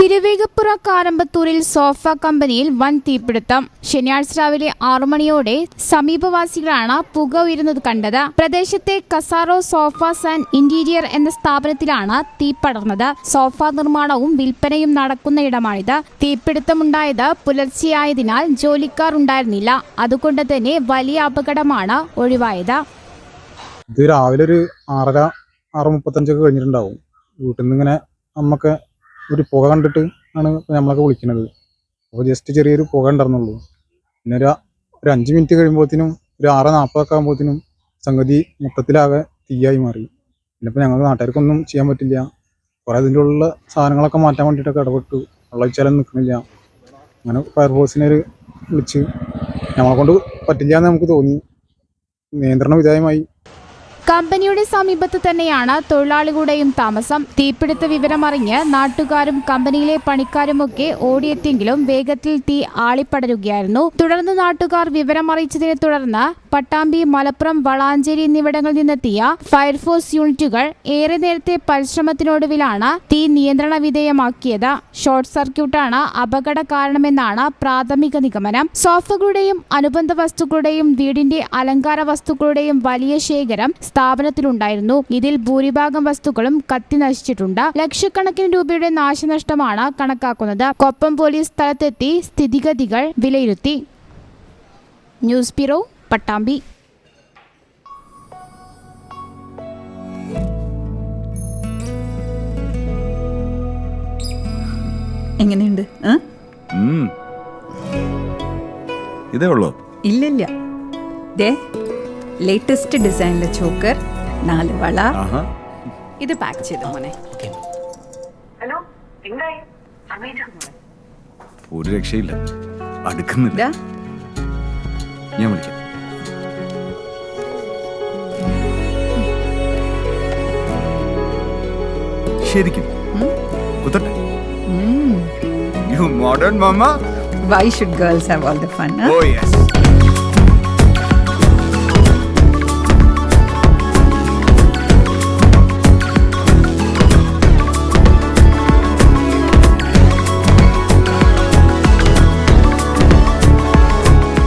Thiruvegappura കാരമ്പത്തൂരിൽ sofa കമ്പനിയിൽ വൻ തീപിടുത്തം. ശനിയാഴ്ച രാവിലെ ആറു മണിയോടെ സമീപവാസികളാണ് പുക ഉയരുന്നത് കണ്ടത്. പ്രദേശത്തെ കസാറോ സോഫാസ് ആൻഡ് ഇന്റീരിയർ എന്ന സ്ഥാപനത്തിലാണ് തീ പടർന്നത്. സോഫ നിർമ്മാണവും വിൽപ്പനയും നടക്കുന്ന ഇടമാണിത്. തീപിടുത്തമുണ്ടായത് പുലർച്ചെയായതിനാൽ ജോലിക്കാർ ഉണ്ടായിരുന്നില്ല. അതുകൊണ്ട് തന്നെ വലിയ അപകടമാണ് ഒഴിവായത്. രാവിലെ ഒരു ആറര ആറ് മുപ്പത്തഞ്ചൊക്കെ കഴിഞ്ഞിട്ടുണ്ടാവും. വീട്ടിൽ നിന്ന് ഇങ്ങനെ അമ്മയ്ക്ക് ഒരു പുക കണ്ടിട്ട് ആണ് നമ്മളൊക്കെ വിളിക്കണത്. അപ്പോൾ ജസ്റ്റ് ചെറിയൊരു പുക ഉണ്ടായിരുന്നുള്ളൂ പിന്നെ ഒരു ഒരു അഞ്ച് മിനിറ്റ് കഴിയുമ്പോഴത്തേനും ഒരു ആറ് നാൽപ്പതൊക്കെ ആകുമ്പോഴത്തേനും സംഗതി മൊത്തത്തിലാകെ തീയായി മാറി. പിന്നെ ഇപ്പോൾ ഞങ്ങൾക്ക് നാട്ടുകാർക്കൊന്നും ചെയ്യാൻ പറ്റില്ല. കുറേ അതിന്റെ ഉള്ള സാധനങ്ങളൊക്കെ മാറ്റാൻ വേണ്ടിയിട്ടൊക്കെ ഇടപെട്ടു. വെള്ളം ഒഴിച്ചാലും നിൽക്കുന്നില്ല അങ്ങനെ ഫയർഫോഴ്സിനെ ഒരു വിളിച്ച് ഞങ്ങളെ കൊണ്ട് പറ്റില്ല എന്ന് നമുക്ക് തോന്നി. നിയന്ത്രണ വിധേയമായി കമ്പനിയുടെ സമീപത്ത് തന്നെയാണ് തൊഴിലാളികളുടെയും താമസം. തീപിടുത്ത വിവരമറിഞ്ഞ് നാട്ടുകാരും കമ്പനിയിലെ പണിക്കാരുമൊക്കെ ഓടിയെത്തിയെങ്കിലും വേഗത്തിൽ തീ ആളിപ്പടരുകയായിരുന്നു. തുടർന്ന് നാട്ടുകാർ വിവരമറിയിച്ചതിനെ തുടർന്ന് പട്ടാമ്പി മലപ്പുറം വളാഞ്ചേരി എന്നിവിടങ്ങളിൽ നിന്നെത്തിയ ഫയർഫോഴ്സ് യൂണിറ്റുകൾ ഏറെ നേരത്തെ പരിശ്രമത്തിനൊടുവിലാണ് തീ നിയന്ത്രണ വിധേയമാക്കിയത്. ഷോർട്ട് സർക്യൂട്ടാണ് അപകട കാരണമെന്നാണ് പ്രാഥമിക നിഗമനം. സോഫകളുടെയും അനുബന്ധ വസ്തുക്കളുടെയും വീടിന്റെ അലങ്കാര വസ്തുക്കളുടെയും വലിയ ശേഖരം സ്ഥാപനത്തിലുണ്ടായിരുന്നു. ഇതിൽ ഭൂരിഭാഗം വസ്തുക്കളും കത്തി നശിച്ചിട്ടുണ്ട്. ലക്ഷക്കണക്കിന് രൂപയുടെ നാശനഷ്ടമാണ് കണക്കാക്കുന്നത്. കൊപ്പം പോലീസ് സ്ഥലത്തെത്തി സ്ഥിതിഗതികൾ വിലയിരുത്തി. News bureau Pattambi. എങ്ങനെയുണ്ട്. ഇതേ ഉള്ളോ. ഇല്ലില്ല. ദേ ലേറ്റസ്റ്റ് ഡിസൈനിലെ ചോക്കർ നാല് വള. ഇത് പാക്ക് ചെയ്തു മോനെ? ഹലോ എന്തായി? സമയത്ത് ഒരു രക്ഷയില്ല. അടുക്കുന്നില്ല. ഞാൻ വിളിക്കാം. ശരിക്കും. കുത്തട്ടെ. You modern mamma why should girls have all the fun oh yes